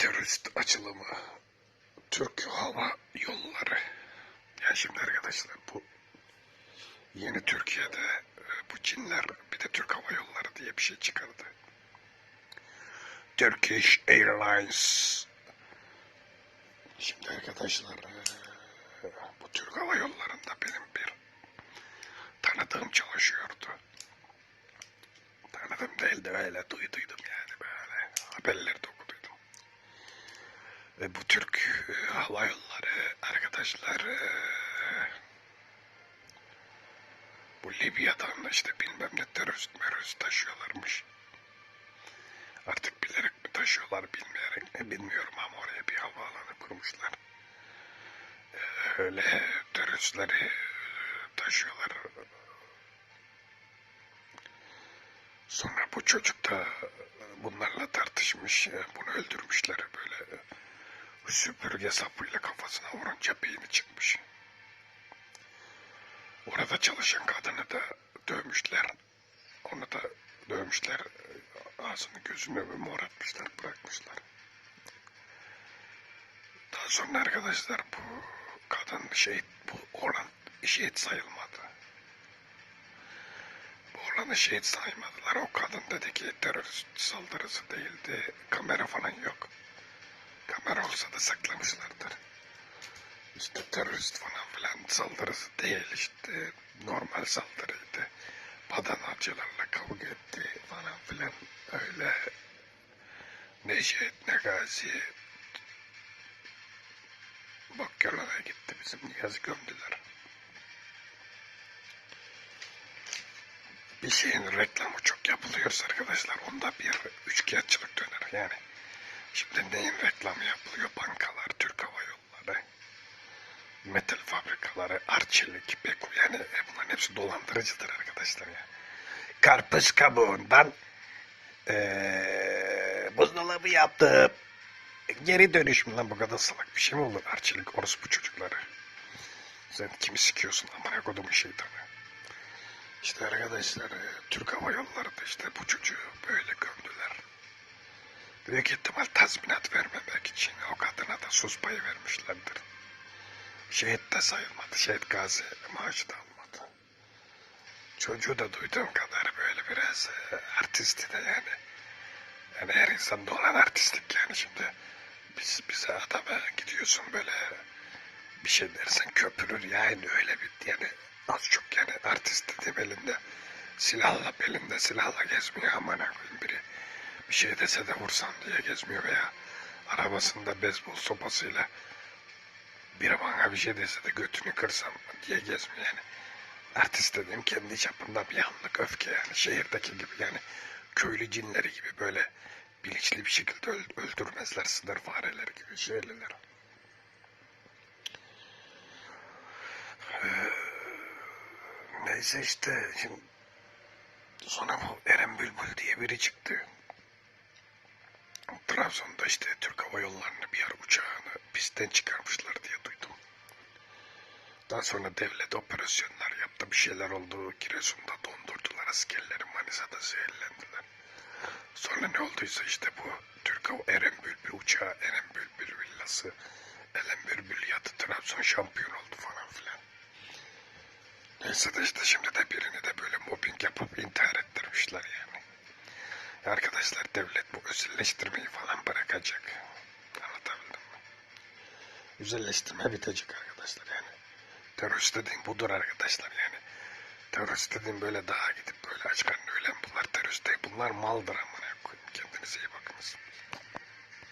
terörist açılımı, Türk Hava Yolları. Yani şimdi arkadaşlar bu yeni Türkiye'de e, bu Çinler bir de Türk Hava Yolları diye bir şey çıkardı. Turkish Airlines. Şimdi arkadaşlar e, bu Türk Hava Yolları'nda benim bir tanıdığım çalışıyordu. Tanıdım değil de öyle duyduydum yani böyle haberlerde. Ve bu Türk e, Hava Yolları arkadaşlar bu Libya'dan işte bilmem ne terörist merörist taşıyorlarmış. Artık bilerek mi taşıyorlar bilmeyerek mi bilmiyorum ama oraya bir havaalanı kurmuşlar. E, öyle teröristleri e, taşıyorlar. Sonra bu çocuk da bunlarla tartışmış, bunu öldürmüşler böyle. E, Süpürge sapıyla kafasına vurunca beyni çıkmış. Orada çalışan kadını da dövmüşler. Onu da dövmüşler. Ağzını gözünü moratmışlar, bırakmışlar. Daha sonra arkadaşlar bu kadın şehit, bu oğlan şehit sayılmadı. Bu oğlanı şehit saymadılar. O kadın dedi ki terörist saldırısı değildi. Kamera falan yok. Kamera olsa da saklamışlardır. İşte terörist falan filan saldırısı değil işte. Normal saldırıydı. Badanacılarla kavga etti falan filan. Öyle ne şehit ne gazi. Bakkalana gitti bizim Niyazi gömdüler. bir şeyin reklamı çok yapılıyorsa arkadaşlar onda bir üçkağıtçılık döner yani. Şimdi neyin reklamı yapılıyor? Bankalar, Türk Hava Yolları, metal fabrikaları, arçelik, beku yani e, bunların hepsi dolandırıcıdır arkadaşlar ya. Karpuz kabuğundan eee buzdolabı yaptım. Geri dönüşüm lan bu kadar salak bir şey mi olur? Arçelik orospu çocukları. Sen kimi sikiyorsun amına kodumun şeytanı. İşte arkadaşlar e, Türk Hava Yolları da işte bu çocuğu böyle gömdüler. Büyük ihtimal tazminat vermemek için o kadına da sus payı vermişlerdir. Şehit de sayılmadı. Şehit gazi maaşı da almadı. Çocuğu da duyduğum kadar böyle biraz e, artisti de yani. Yani her insanda olan artistlik yani şimdi. Biz, bize adama gidiyorsun böyle bir şey dersen köpürür yani öyle bir yani az çok yani artist dediğim elinde silahla belinde silahla gezmiyor aman koyayım biri bir şey dese de vursam diye gezmiyor veya arabasında bezbol sopasıyla biri bana bir şey dese de götünü kırsam diye gezmiyor yani. Artist dediğim kendi çapında bir anlık öfke yani şehirdeki gibi yani köylü cinleri gibi böyle bilinçli bir şekilde öl- öldürmezler sınır fareleri gibi şeyler. Neyse işte şimdi sonra bu Eren Bülbül diye biri çıktı. Trabzon'da işte Türk Hava Yolları'nı bir ara uçağını pistten çıkarmışlar diye duydum. Daha sonra devlet operasyonlar yaptı bir şeyler oldu. Giresun'da dondurdular askerleri Manisa'da zehirlendiler. Sonra ne olduysa işte bu Türk Hava Eren Bülbül uçağı, Eren Bülbül villası, Eren Bülbül yatı Trabzon şampiyon oldu falan filan. Neyse de işte şimdi de birini de böyle mobbing yapıp intihar ettirmişler yani. Arkadaşlar devlet bu özelleştirmeyi falan bırakacak. Anlatabildim mi? Özelleştirme bitecek arkadaşlar yani. Terörist dediğin budur arkadaşlar yani. Terörist dediğin böyle daha gidip böyle aç karnına ölen bunlar terörist değil. Bunlar maldır amına koyayım. Kendinize iyi bakın.